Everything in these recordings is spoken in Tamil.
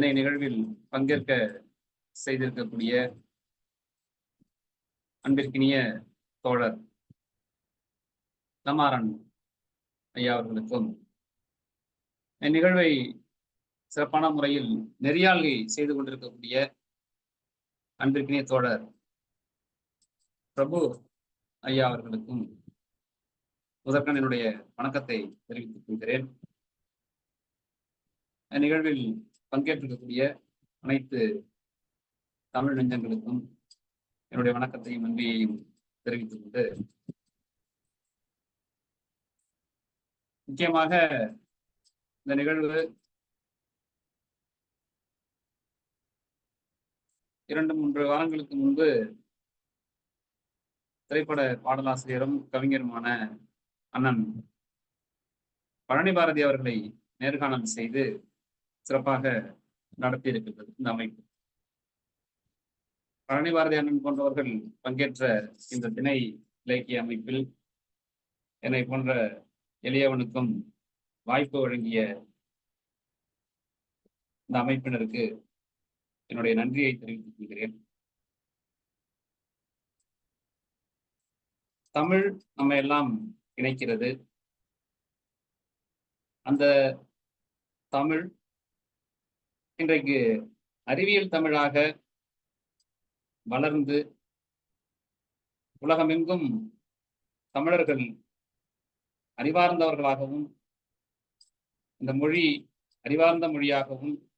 இந்த நிகழ்வில் பங்கேற்க செய்திருக்கக்கூடிய அன்பிற்கினிய தோழர் லமாறன் ஐயா அவர்களுக்கும் இந்நிகழ்வை சிறப்பான முறையில் நெறியாள்கை செய்து கொண்டிருக்கக்கூடிய அன்பிற்கினிய தோழர் பிரபு ஐயா அவர்களுக்கும் முதற்கன் என்னுடைய வணக்கத்தை தெரிவித்துக் கொள்கிறேன். நிகழ்வில் பங்கேற்றிருக்கக்கூடிய அனைத்து தமிழ் நெஞ்சங்களுக்கும் என்னுடைய வணக்கத்தையும் நன்றியையும் தெரிவித்துக் கொண்டு முக்கியமாக இந்த நிகழ்வு இரண்டு மூன்று வாரங்களுக்கு முன்பு திரைப்பட பாடலாசிரியரும் கவிஞருமான அண்ணன் பழனி பாரதி அவர்களை நேர்காணல் செய்து சிறப்பாக நடத்தியிருக்கின்றது இந்த அமைப்பு. பழனி பாரதி அண்ணன் போன்றவர்கள் பங்கேற்ற இந்த திணை இலக்கிய அமைப்பில் என்னை போன்ற எளியவனுக்கும் வாய்ப்பு வழங்கிய இந்த அமைப்பினருக்கு என்னுடைய நன்றியை தெரிவித்துக் கொள்கிறேன். தமிழ் நம்ம எல்லாம் இணைக்கிறது. அந்த தமிழ் இன்றைக்கு அறிவியல் தமிழாக வளர்ந்து உலகமெங்கும் தமிழர்கள் அறிவார்ந்தவர்களாகவும் இந்த மொழி அறிவார்ந்த மொழியாகவும்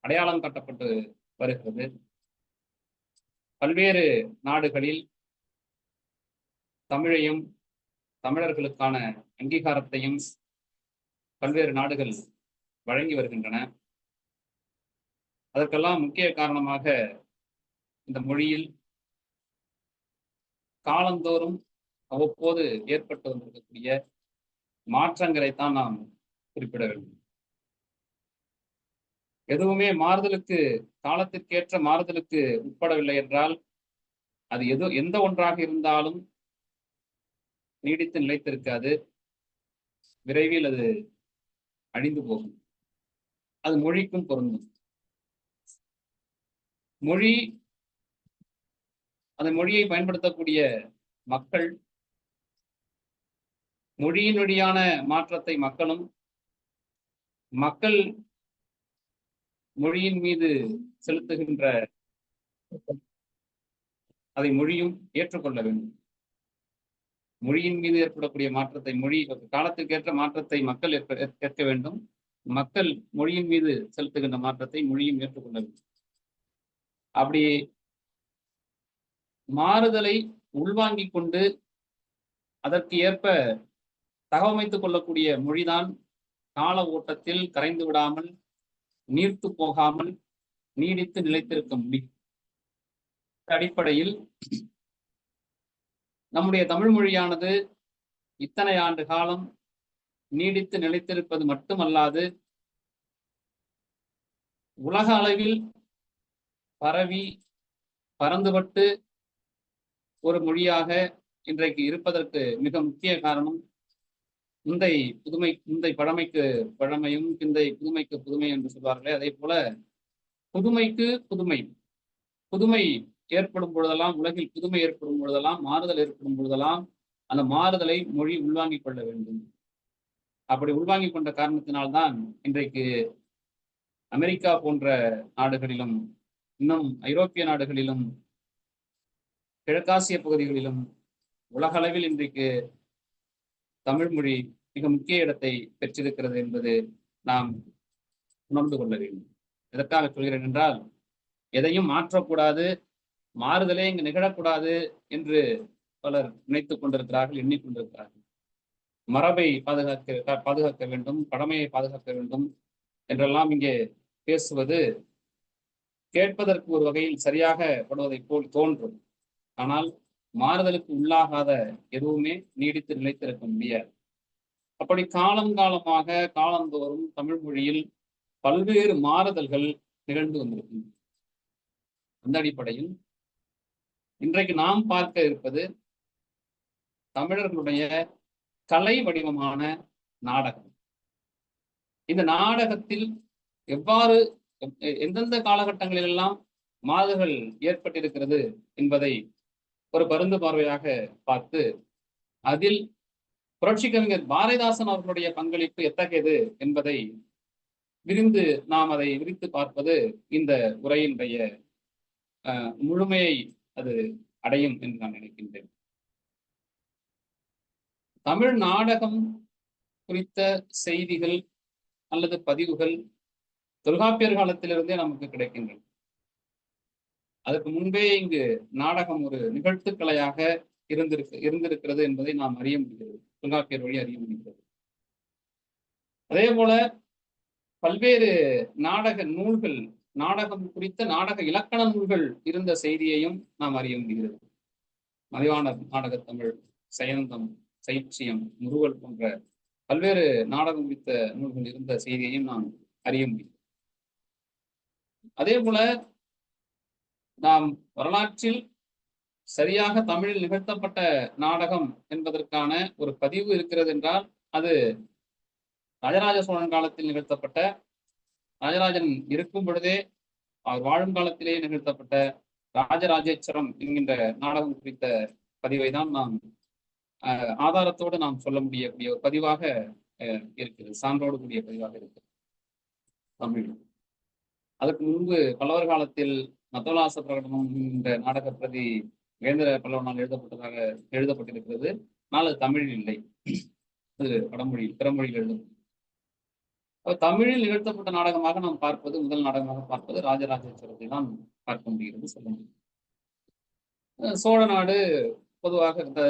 அடையாளம் கட்டப்பட்டு வருகிறது. பல்வேறு நாடுகளில் தமிழையும் தமிழர்களுக்கான அங்கீகாரத்தையும் பல்வேறு நாடுகள் வழங்கி வருகின்றன. அதற்கெல்லாம் முக்கிய காரணமாக இந்த மொழியில் காலந்தோறும் அவ்வப்போது ஏற்பட்டு வந்திருக்கக்கூடிய மாற்றங்களைத்தான் நாம் குறிப்பிட வேண்டும். எதுவுமே மாறுதலுக்கு காலத்திற்கேற்ற மாறுதலுக்கு உட்படவில்லை என்றால் அது எது எந்த ஒன்றாக இருந்தாலும் நீடித்து நிலைத்திருக்காது. விரைவில் அது அழிந்து போகும். அது மொழிக்கும் பொருந்தும். மொழி அந்த மொழியை பயன்படுத்தக்கூடிய மக்கள் மொழியின் வழியான மாற்றத்தை மக்களும் மக்கள் மொழியின் மீது செலுத்துகின்ற அதை மொழியும் ஏற்றுக்கொள்ள வேண்டும். மொழியின் மீது ஏற்படக்கூடிய மாற்றத்தை மொழி காலத்திற்கேற்ற மாற்றத்தை மக்கள் ஏற்க வேண்டும். மக்கள் மொழியின் மீது செலுத்துகின்ற மாற்றத்தை மொழியும் ஏற்றுக்கொள்ள வேண்டும். அப்படி மாறுதலை உள்வாங்கிக் கொண்டு அதற்கு ஏற்ப தகவமைத்துக் கொள்ளக்கூடிய மொழிதான் கால ஓட்டத்தில் கரைந்து விடாமல் நீர்த்து போகாமல் நீடித்து நிலைத்திருக்க முடியும் அடிப்படையில் நம்முடைய தமிழ் மொழியானது இத்தனை ஆண்டு காலம் நீடித்து நிலைத்திருப்பது மட்டுமல்லாது உலக அளவில் பரவி பறந்துபட்டு ஒரு மொழியாக இன்றைக்கு இருப்பதற்கு மிக முக்கிய காரணம் முந்தை புதுமை முந்தை பழமைக்கு பழமையும் பிந்தை புதுமைக்கு புதுமை என்று சொல்வார்களே. அதே போல புதுமைக்கு புதுமை. புதுமை ஏற்படும் பொழுதெல்லாம் உலகில் புதுமை ஏற்படும் பொழுதெல்லாம் மாறுதல் ஏற்படும் பொழுதெல்லாம் அந்த மாறுதலை மொழி உள்வாங்கிக் கொள்ள வேண்டும். அப்படி உள்வாங்கிக் கொண்ட காரணத்தினால்தான் இன்றைக்கு அமெரிக்கா போன்ற நாடுகளிலும் இன்னும் ஐரோப்பிய நாடுகளிலும் கிழக்காசிய பகுதிகளிலும் உலகளவில் இன்றைக்கு தமிழ் மொழி மிக முக்கிய இடத்தை பெற்றிருக்கிறது என்பது நாம் உணர்ந்து கொள்ள வேண்டும். எதற்காக சொல்கிறேன் என்றால் எதையும் மாற்றக்கூடாது மாறுதலே இங்கு நிகழக்கூடாது என்று பலர் நினைத்துக் கொண்டிருக்கிறார்கள் எண்ணிக்கொண்டிருக்கிறார்கள். மரபை பாதுகாக்க பாதுகாக்க வேண்டும் கடமையை பாதுகாக்க வேண்டும் என்றெல்லாம் இங்கே பேசுவது கேட்பதற்கு ஒரு வகையில் சரியாக படுவதைப் போல் தோன்றும். ஆனால் மாறுதலுக்கு உள்ளாகாத எதுவுமே நீடித்து நிலைத்திருக்க முடியாது. அப்படி காலம் காலமாக காலந்தோறும் தமிழ் மொழியில் பல்வேறு மாறுதல்கள் நிகழ்ந்து வந்திருக்கும் அந்த அடிப்படையில் இன்றைக்கு நாம் பார்க்க இருப்பது தமிழர்களுடைய கலை வடிவமான நாடகம். இந்த நாடகத்தில் எவ்வாறு எந்தெந்த காலகட்டங்களில் எல்லாம் மாறுதல்கள் ஏற்பட்டிருக்கிறது என்பதை ஒரு பருந்து பார்வையாக பார்த்து அதில் புரட்சி கவிஞர் பாரதிதாசன் அவர்களுடைய பங்களிப்பு எத்தகையது என்பதை விரிந்து நாம் அதை விரித்து பார்ப்பது இந்த உரையினுடைய அஹ், முழுமையை அது அடையும் என்று நான் நினைக்கின்றேன். தமிழ் நாடகம் குறித்த செய்திகள் அல்லது பதிவுகள் தொல்காப்பியர் காலத்திலிருந்தே நமக்கு கிடைக்கின்றன அதற்கு முன்பே இங்கு நாடகம் ஒரு நிகழ்த்து கலையாக இருந்திருக்கு இருந்திருக்கிறது என்பதை நாம் அறிய முடிகிறது. தொல்காப்பியர் வழி அறிய முடிகிறது. அதே போல பல்வேறு நாடக நூல்கள் நாடகம் குறித்த நாடக இலக்கண நூல்கள் இருந்த செய்தியையும் நாம் அறிய முடிகிறது. மதிவாணர் நாடகத்தமிழ் சயந்தம் சைச்சியம் முருகல் போன்ற பல்வேறு நாடகம் குறித்த நூல்கள் இருந்த செய்தியையும் நாம் அறிய முடியும் அதே போல நாம் வரலாற்றில் சரியாக தமிழில் நிகழ்த்தப்பட்ட நாடகம் என்பதற்கான ஒரு பதிவு இருக்கிறது என்றால் அது ராஜராஜ சோழன் காலத்தில் நிகழ்த்தப்பட்ட ராஜராஜன் இருக்கும் பொழுதே அவர் வாழும் காலத்திலேயே நிகழ்த்தப்பட்ட ராஜராஜேஸ்வரம் என்கின்ற நாடகம் குறித்த பதிவை தான் நாம் ஆதாரத்தோடு நாம் சொல்ல முடியக்கூடிய ஒரு பதிவாக அஹ், இருக்கிறது சான்றோடு கூடிய பதிவாக இருக்கிறது. தமிழ். அதற்கு முன்பு பல்லவர் காலத்தில் மத்தோலாச பிரகடனம் என்ற நாடக பிரதி வேந்திர பல்லவனால் எழுதப்பட்டதாக எழுதப்பட்டிருக்கிறது. ஆனால் அது தமிழில் இல்லை. அது வடமொழியில் பிறமொழியில் எழுதப்பட்டது. தமிழில் நிகழ்த்தப்பட்ட நாடகமாக நாம் பார்ப்பது முதல் நாடகமாக பார்ப்பது ராஜராஜேஸ்வரத்தை தான் பார்க்க முடிகிறது சொல்ல முடியும் அஹ் சோழ நாடு பொதுவாக இந்த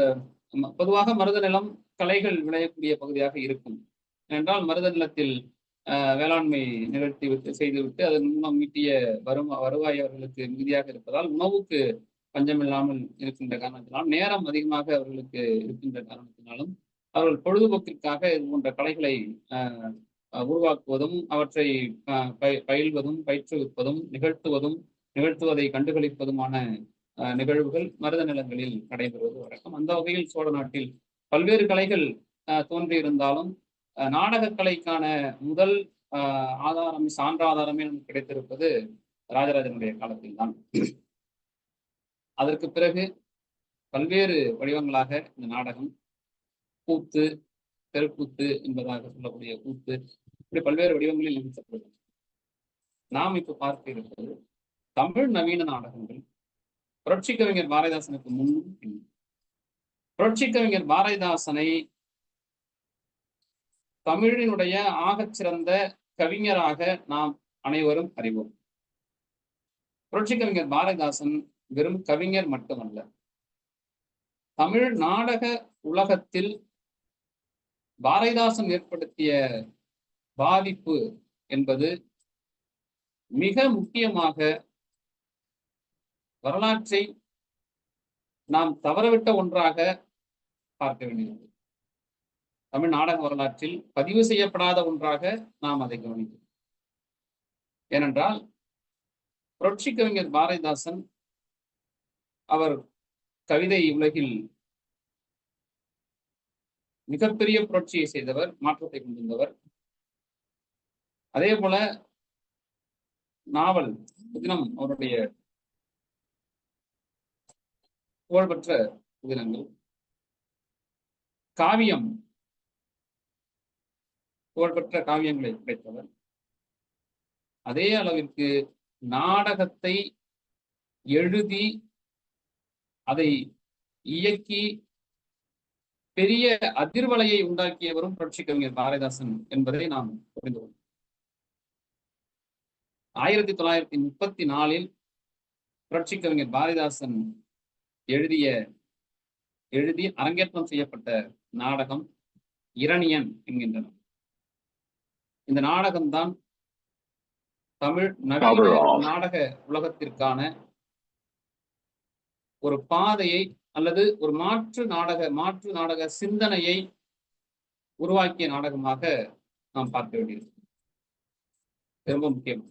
பொதுவாக மருத நிலம் கலைகள் விளையக்கூடிய பகுதியாக இருக்கும். ஏனென்றால் மருத நிலத்தில் வேளாண்மை நிகழ்த்தி விட்டு செய்துவிட்டு அதன் மூலம் ஈட்டிய வரும் வருவாய் அவர்களுக்கு மிகுதியாக இருப்பதால் உணவுக்கு பஞ்சமில்லாமல் இருக்கின்ற காரணத்தினாலும் நேரம் அதிகமாக அவர்களுக்கு இருக்கின்ற காரணத்தினாலும் அவர்கள் பொழுதுபோக்கிற்காக இது போன்ற கலைகளை அஹ், உருவாக்குவதும் அவற்றை அஹ், பயில்வதும் பயிற்றுவிப்பதும் நிகழ்த்துவதும் நிகழ்த்துவதை கண்டுகளிப்பதுமான அஹ், நிகழ்வுகள் மருத நிலங்களில் நடைபெறுவது வழக்கம். அந்த வகையில் சோழ நாட்டில் பல்வேறு கலைகள் அஹ், தோன்றியிருந்தாலும் நாடகக்கலைக்கான நாடகக் கலைக்கான முதல் ஆதாரம் சான்றாதாரமே நமக்கு கிடைத்திருப்பது ராஜராஜனுடைய காலத்தில் தான் அதற்கு பிறகு பல்வேறு வடிவங்களாக இந்த நாடகம் கூத்து தெருக்கூத்து என்பதாக சொல்லக்கூடிய கூத்து இப்படி பல்வேறு வடிவங்களில் நிகழ்த்தப்படுகிறது. நாம் இப்ப பார்க்க இருப்பது தமிழ் நவீன நாடகங்கள். புரட்சி கவிஞர் பாரதிதாசனுக்கு முன்னும் பின்னும். புரட்சி கவிஞர் பாரதிதாசனை தமிழினுடைய ஆகச் சிறந்த கவிஞராக நாம் அனைவரும் அறிவோம். புரட்சி கவிஞர் பாரதிதாசன் வெறும் கவிஞர் மட்டுமல்ல தமிழ் நாடக உலகத்தில் பாரதிதாசன் ஏற்படுத்திய பாதிப்பு என்பது மிக முக்கியமாக வரலாற்றை நாம் தவறவிட்ட ஒன்றாக பார்க்க வேண்டியது. தமிழ் நாடக வரலாற்றில் பதிவு செய்யப்படாத ஒன்றாக நாம் அதை கவனிக்கிறோம். ஏனென்றால் புரட்சி கவிஞர் பாரதிதாசன் அவர் கவிதை உலகில் மிகப்பெரிய புரட்சியை செய்தவர் மாற்றத்தை கொண்டிருந்தவர். அதே போல நாவல் புதினம் அவருடைய புகழ்பெற்ற புதினங்கள் காவியம் புகழ்பெற்ற காவியங்களை படைத்தவர். அதே அளவிற்கு நாடகத்தை எழுதி அதை இயக்கி பெரிய அதிர்வலையை உண்டாக்கியவரும் புரட்சி கவிஞர் பாரதிதாசன் என்பதை நாம் புரிந்து கொள்வோம் ஆயிரத்தி தொள்ளாயிரத்தி முப்பத்தி நாலில் புரட்சி கவிஞர் பாரதிதாசன் எழுதிய எழுதி அரங்கேற்றம் செய்யப்பட்ட நாடகம் இரணியன் என்கின்றன. இந்த நாடகம்தான் தமிழ் நவீன நாடக உலகத்திற்கான ஒரு பாதையை அல்லது ஒரு மாற்று நாடக மாற்று நாடக சிந்தனையை உருவாக்கிய நாடகமாக நாம் பார்க்க வேண்டியது ரொம்ப முக்கியம்.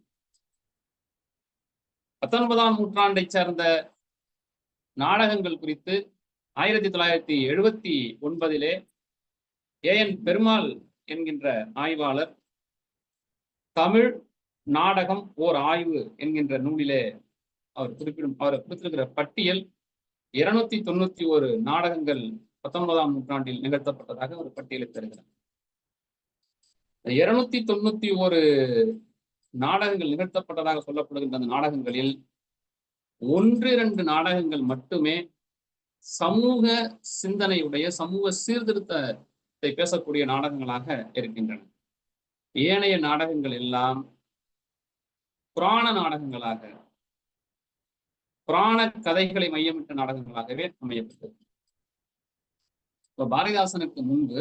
பத்தொன்பதாம் நூற்றாண்டை சார்ந்த நாடகங்கள் குறித்து ஆயிரத்தி தொள்ளாயிரத்தி எழுபத்தி ஒன்பதிலே ஏ என் பெருமாள் என்கின்ற ஆய்வாளர் தமிழ் நாடகம் ஓர் ஆய்வு என்கின்ற நூலிலே அவர் குறிப்பிடும் அவர் குறித்திருக்கிற பட்டியல் இருநூத்தி தொண்ணூத்தி ஒரு நாடகங்கள் பத்தொன்பதாம் நூற்றாண்டில் நிகழ்த்தப்பட்டதாக ஒரு பட்டியலை தருகிறார். இருநூத்தி தொண்ணூத்தி ஒரு நாடகங்கள் நிகழ்த்தப்பட்டதாக சொல்லப்படுகின்ற அந்த நாடகங்களில் ஒன்று இரண்டு நாடகங்கள் மட்டுமே சமூக சிந்தனையுடைய சமூக சீர்திருத்தத்தை பேசக்கூடிய நாடகங்களாக இருக்கின்றன. ஏனைய நாடகங்கள் எல்லாம் புராண நாடகங்களாக புராண கதைகளை மையமிட்ட நாடகங்களாகவே அமையப்பட்டது. இப்போ பாரதிதாசனுக்கு முன்பு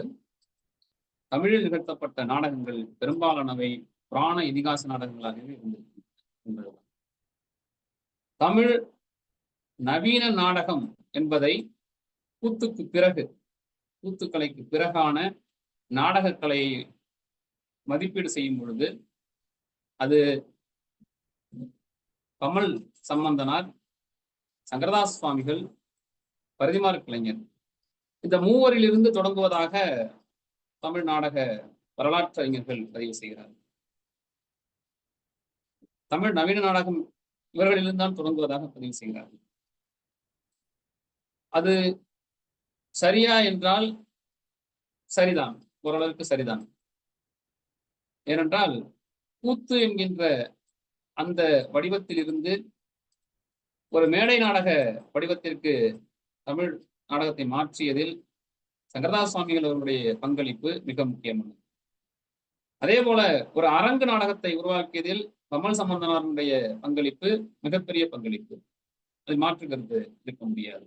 தமிழில் நிகழ்த்தப்பட்ட நாடகங்கள் பெரும்பாலானவை புராண இதிகாச நாடகங்களாகவே இருந்திருக்கின்றன தமிழ் நவீன நாடகம் என்பதை கூத்துக்கு பிறகு கூத்துக்கலைக்கு பிறகான நாடகக்கலையை மதிப்பீடு செய்யும் பொழுது அது கமல் சம்பந்தனார் சங்கரதாஸ் சுவாமிகள் பரிதிமார் கலைஞர். இந்த மூவரிலிருந்து தொடங்குவதாக தமிழ் நாடக வரலாற்று அறிஞர்கள் பதிவு செய்கிறார் தமிழ் நவீன நாடகம் இவர்களிலிருந்து தான் தொடங்குவதாக பதிவு செய்கிறார்கள். அது சரியா என்றால் சரிதான். ஓரளவுக்கு சரிதான். ஏனென்றால் கூத்து என்கின்ற அந்த வடிவத்திலிருந்து ஒரு மேடை நாடக வடிவத்திற்கு தமிழ் நாடகத்தை மாற்றியதில் சங்கரதாஸ் சுவாமிகள் அவர்களுடைய பங்களிப்பு மிக முக்கியமானது. அதே போல ஒரு அரங்கு நாடகத்தை உருவாக்கியதில் கமல் சம்பந்தனாருடைய பங்களிப்பு மிகப்பெரிய பங்களிப்பு. அது மாற்று கருத்து இருக்க முடியாது.